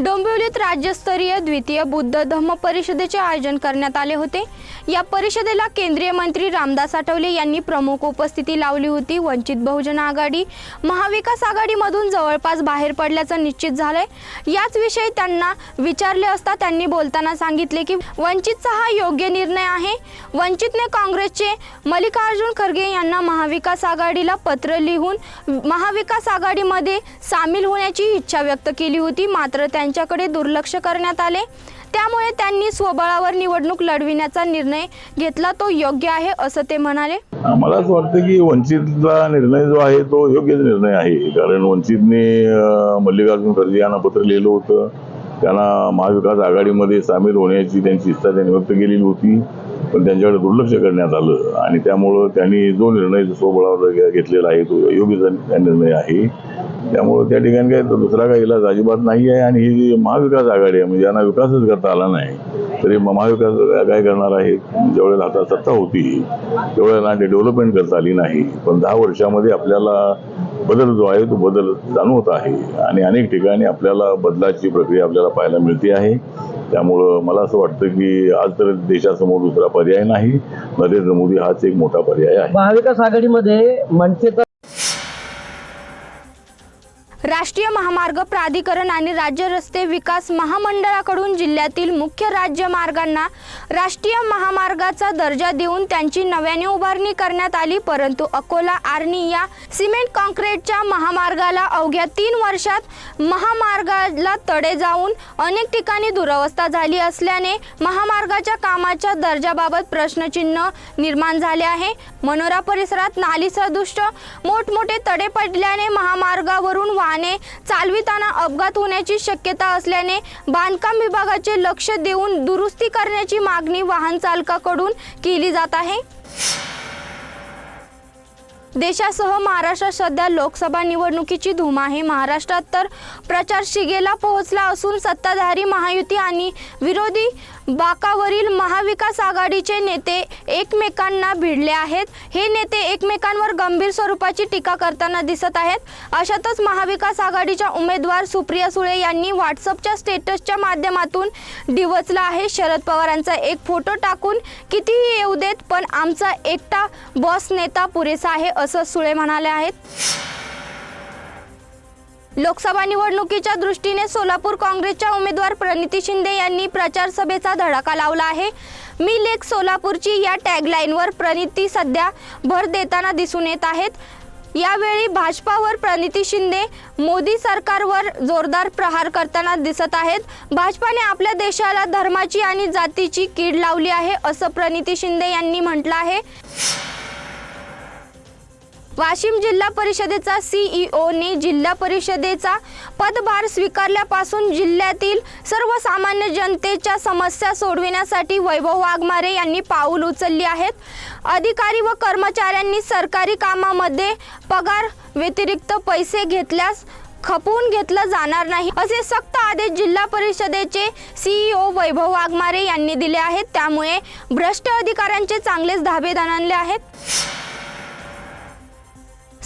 डोंबिवलीत राज्यस्तरीय द्वितीय बुद्ध धम्म परिषदेचे आयोजन करण्यात आले होते. या परिषदेला केंद्रीय मंत्री रामदास आठवले यांनी प्रमुख उपस्थिती लावली होती. वंचित बहुजन आघाडी महाविकास आघाडीमधून जवळपास बाहेर पडल्याचं निश्चित झालंय. याच विषयी त्यांना विचारले असता त्यांनी बोलताना सांगितले की वंचितचा हा योग्य निर्णय आहे. वंचितने काँग्रेसचे मल्लिकार्जुन खरगे यांना महाविकास आघाडीला पत्र लिहून महाविकास आघाडीमध्ये सामील होण्याची इच्छा व्यक्त केली होती. मात्र त्यांच्याकडे दुर्लक्ष करण्यात आले. त्यामुळे त्यांनी स्वबळावर निवडणूक लढविण्याचा निर्णय घेतला. तो योग्य आहे असं ते म्हणाले. मला असं वाटतं की वंचितचा निर्णय जो आहे तो योग्य निर्णय आहे. कारण वंचितने मल्लिकार्जुन खरगे यांना पत्र लिहिलं होतं. त्यांना महाविकास आघाडीमध्ये सामील होण्याची त्यांची इच्छा त्यांनी व्यक्त केलेली होती. पण त्यांच्याकडे दुर्लक्ष करण्यात आलं. आणि त्यामुळं त्यांनी जो निर्णय स्वबळावर घेतलेला आहे तो योग्य त्या निर्णय आहे. त्यामुळं त्या ठिकाणी काय दुसरा काही इलाज अजिबात नाही आहे. आणि ही जी महाविकास आघाडी आहे म्हणजे यांना विकासच करता आला नाही. तरी महाविकास काय करणार आहे? ज्यावेळेला आता सत्ता होती त्यावेळेला डेव्हलपमेंट करता आली नाही. पण दहा वर्षामध्ये आपल्याला बदल जो आहे तो बदल जाणवत आहे. आणि अनेक ठिकाणी आपल्याला बदलाची प्रक्रिया आपल्याला पाहायला मिळते आहे. त्यामुळं मला असं वाटतं की आज तर देशासमोर दुसरा पर्याय नाही. नरेंद्र मोदी हाच एक मोठा पर्याय आहे. महाविकास आघाडीमध्ये मनसेचा राष्ट्रीय महामार्ग प्राधिकरण आणि राज्य रस्ते विकास महामंडळाकडून जिल्ह्यातील मुख्य राज्यमार्गांना राष्ट्रीय महामार्गाचा दर्जा देऊन त्यांची नव्याने उभारणी करण्यात आली परंतु अकोला आर्णी या सिमेंट कॉन्क्रीटच्या महामार्गाला अवघ्या तीन वर्षात महामार्गाला तडे जाऊन अनेक ठिकाणी दुरवस्था झाली असल्याने महामार्गाच्या कामाच्या दर्जाबाबत प्रश्नचिन्ह निर्माण झाले आहे. मनोरा परिसरात नाली सदृष्ट मोठमोठे तडे पडल्याने महामार्गावरून वाहन चालविताना अपघात होण्याची शक्यता असल्याने बांधकाम विभागाचे लक्ष देऊन दुरुस्ती करण्याची मागणी वाहन चालकाकडून केली जात आहे. देशासह महाराष्ट्रात सध्या लोकसभा निवडणुकीची धूम आहे. महाराष्ट्रात तर प्रचार शिगेला पोहोचला असून सत्ताधारी महायुती आणि विरोधी बाकावरील महाविकास आघाडीचे नेते एकमेकांना भिडले आहेत. हे नेते एकमेकांवर गंभीर स्वरूपाची टीका करताना दिसत आहेत. अशातच महाविकास आघाडीच्या उमेदवार सुप्रिया सुळे यांनी व्हॉट्सअपच्या स्टेटसच्या माध्यमातून डिवचला आहे. शरद पवारांचा एक फोटो टाकून कितीही येऊ देत पण आमचा एकटा बॉस नेता पुरेसा आहे असं सुळे म्हणाले आहेत. लोकसभा निवडणुकीच्या दृष्टीने सोलापूर काँग्रेसच्या उमेदवार प्रणिती शिंदे यांनी प्रचार सभेचा धडाका लावला आहे. मी लेख सोलापूरची या टॅगलाईनवर प्रणिती सध्या भर देताना दिसून येत आहेत. यावेळी भाजपावर प्रणिती शिंदे मोदी सरकारवर जोरदार प्रहार करताना दिसत आहेत. भाजपाने आपल्या देशाला धर्माची आणि जातीची कीड लावली आहे असं प्रणिती शिंदे यांनी म्हटलं आहे. वाशिम जिल्हा परिषदेचा सीईओने जिल्हा परिषदेचा पदभार स्वीकारल्यापासून जिल्ह्यातील सर्वसामान्य जनतेच्या समस्या सोडविण्यासाठी वैभव वाघमारे यांनी पाऊल उचलली आहेत. अधिकारी व कर्मचाऱ्यांनी सरकारी कामामध्ये पगार व्यतिरिक्त पैसे घेतल्यास खपवून घेतलं जाणार नाही असे सक्त आदेश जिल्हा परिषदेचे सीईओ वैभव वाघमारे यांनी दिले आहेत. त्यामुळे भ्रष्ट अधिकाऱ्यांचे चांगलेच धाबे दणाणले आहेत.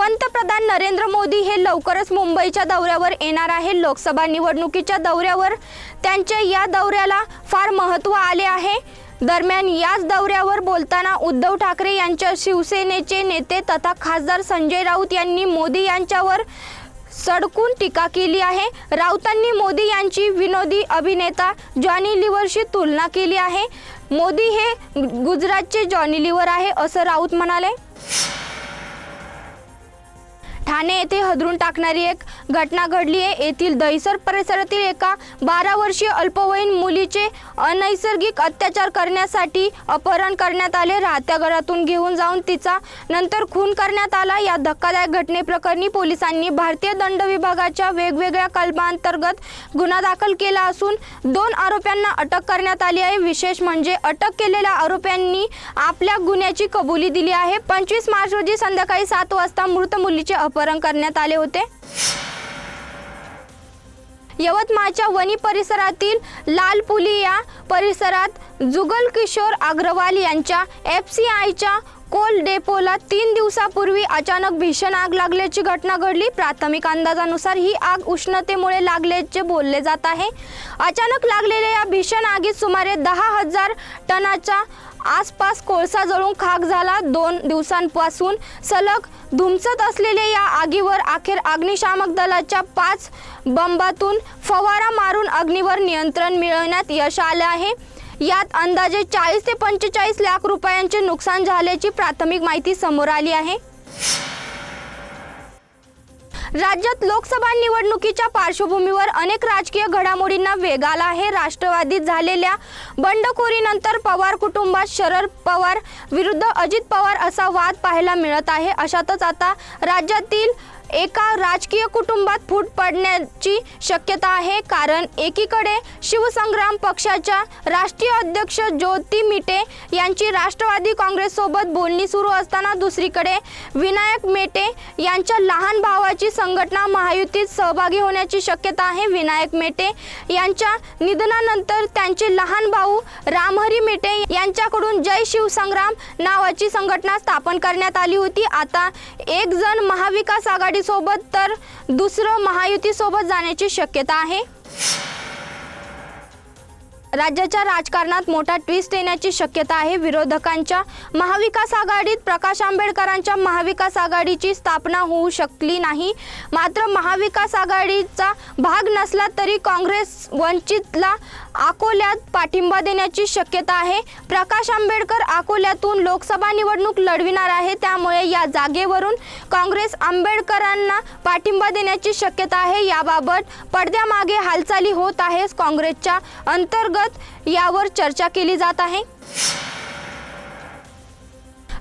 पंतप्रधान नरेंद्र मोदी हे लवकरच मुंबईच्या दौऱ्यावर येणार आहे लोकसभा निवडणुकीच्या दौऱ्यावर त्यांच्या या दौऱ्याला फार महत्त्व आले आहे. दरम्यान याच दौऱ्यावर बोलताना उद्धव ठाकरे यांच्या शिवसेनेचे नेते तथा खासदार संजय राऊत यांनी मोदी यांच्यावर सडकून टीका केली आहे. राऊतांनी मोदी यांची विनोदी अभिनेता जॉनी लिव्हरशी तुलना केली आहे. मोदी हे गुजरातचे जॉनी लिव्हर आहे असं राऊत म्हणाले. ठाणे येथे हदरून टाकणारी एक घटना घडली आहे. येथील दहिसर परिसरातील एका बारा वर्षीय अल्पवयीन मुलीचे अनैसर्गिक अत्याचार करण्यासाठी अपहरण करण्यात आले. राहत्या घरातून घेऊन जाऊन तिचा नंतर खून करण्यात आला. या धक्कादायक घटनेप्रकरणी पोलिसांनी भारतीय दंड विभागाच्या वेगवेगळ्या कलमांतर्गत गुन्हा दाखल केला असून दोन आरोप्यांना अटक करण्यात आली आहे. विशेष म्हणजे अटक केलेल्या आरोप्यांनी आपल्या गुन्ह्याची कबुली दिली आहे. पंचवीस मार्च रोजी संध्याकाळी सात वाजता मृत मुलीचे अपहरण करण्यात आले होते. यवतमाळच्या वनी परिसरातील लालपुली या परिसरात जुगल किशोर अग्रवाल यांच्या एफ सी आयच्या कोल डेपोला तीन दिवसापूर्वी अचानक भीषण आग लागल्याची घटना घडली. प्राथमिक अंदाजानुसार ही आग उष्णतेमुळे लागल्याचे बोलले जात आहे. अचानक लागलेल्या या भीषण आगीत सुमारे दहा हजार टनाच्या आसपास कोळसा जळून खाक झाला. दोन दिवसांपासून सलग धुमसत असलेल्या या आगीवर अखेर अग्निशामक दलाच्या पाच बंबातून फवारा मारून अग्नीवर नियंत्रण मिळवण्यात यश आले आहे. यात अंदाजे चाळीस ते पंचेचाळीस लाख रुपयांचे नुकसान झाल्याची प्राथमिक माहिती समोर आली आहे. राज्यात लोकसभा निवडणुकीच्या पार्श्वभूमीवर अनेक राजकीय घडामोडींना वेग आला आहे. राष्ट्रवादीत झालेल्या बंडखोरीनंतर पवार कुटुंबात शरद पवार विरुद्ध अजित पवार असा वाद पाहायला मिळत आहे. अशातच आता राज्यातील एका राजकीय कुटुंबात फूट पडण्याची शक्यता आहे. कारण एकीकडे शिवसंग्राम पक्षाच्या राष्ट्रीय अध्यक्ष ज्योती मिटे यांची राष्ट्रवादी काँग्रेससोबत बोलणी सुरू असताना दुसरीकडे विनायक मेटे यांच्या लहान भावाची संघटना महायुतीत सहभागी होण्याची शक्यता आहे. विनायक मेटे यांच्या निधनानंतर त्यांचे लहान भाऊ रामहरी मेटे यांच्याकडून जय शिवसंग्राम नावाची संघटना स्थापन करण्यात आली होती. आता एक जण महाविकास आघाडी सोबत तर दुसरं महायुती सोबत जाण्याची शक्यता आहे? राज्याच्या राजकारणात मोठा ट्विस्ट येण्याची शक्यता आहे. विरोधकांच्या महाविकास आघाडीत प्रकाश आंबेडकरांच्या महाविकास आघाडीची स्थापना होऊ शकली नाही. मात्र महाविकास आघाडीचा भाग नसला तरी काँग्रेस वंचितला अकोल्यात पाठिंबा देण्याची शक्यता आहे. प्रकाश आंबेडकर अकोल्यातून लोकसभा निवडणूक लढविणार आहे. त्यामुळे या जागेवरून काँग्रेस आंबेडकरांना पाठिंबा देण्याची शक्यता आहे. याबाबत पडद्यामागे हालचाली होत आहेस काँग्रेसच्या अंतर्गत अंतर्गत यावर चर्चा केली जात आहे.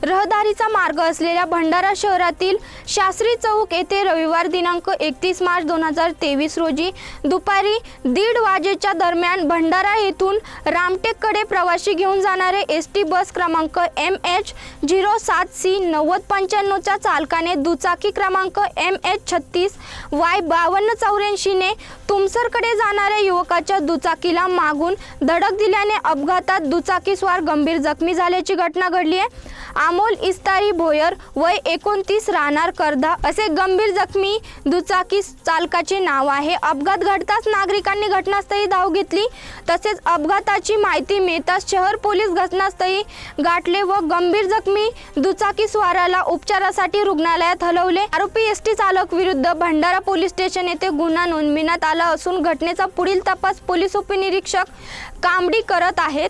रहदारीचा मार्ग असलेल्या भंडारा शहरातील शास्त्री चौक येथे रविवार दिनांक एकतीस मार्च दोन हजार तेवीस रोजी दुपारी दीड वाजेच्या दरम्यान भंडारा येथून रामटेककडे प्रवासी घेऊन जाणारे एस टी बस क्रमांक एम एच झिरो सात सी नव्वद पंच्याण्णवच्या चालकाने दुचाकी क्रमांक एम एच छत्तीस वाय बावन्न चौऱ्याऐंशीने तुमसरकडे जाणाऱ्या युवकाच्या दुचाकीला मागून धडक दिल्याने अपघातात दुचाकीस्वार गंभीर जखमी झाल्याची घटना घडली आहे. अमोल इस्तारी भोयर वय एकोणतीस राहणार करदा असे गंभीर जखमी दुचाकी चालकाचे नाव आहे. अपघात घडताच नागरिकांनी घटनास्थळी धाव घेतली. तसेच अपघाताची माहिती मिळताच शहर पोलीस घटनास्थळी गाठले व गंभीर जखमी दुचाकी स्वाराला उपचारासाठी रुग्णालयात हलवले. आरोपी एस टी चालक विरुद्ध भंडारा पोलीस स्टेशन येथे गुन्हा नोंदविण्यात आला असून घटनेचा पुढील तपास पोलीस उपनिरीक्षक कांबडी करत आहेत.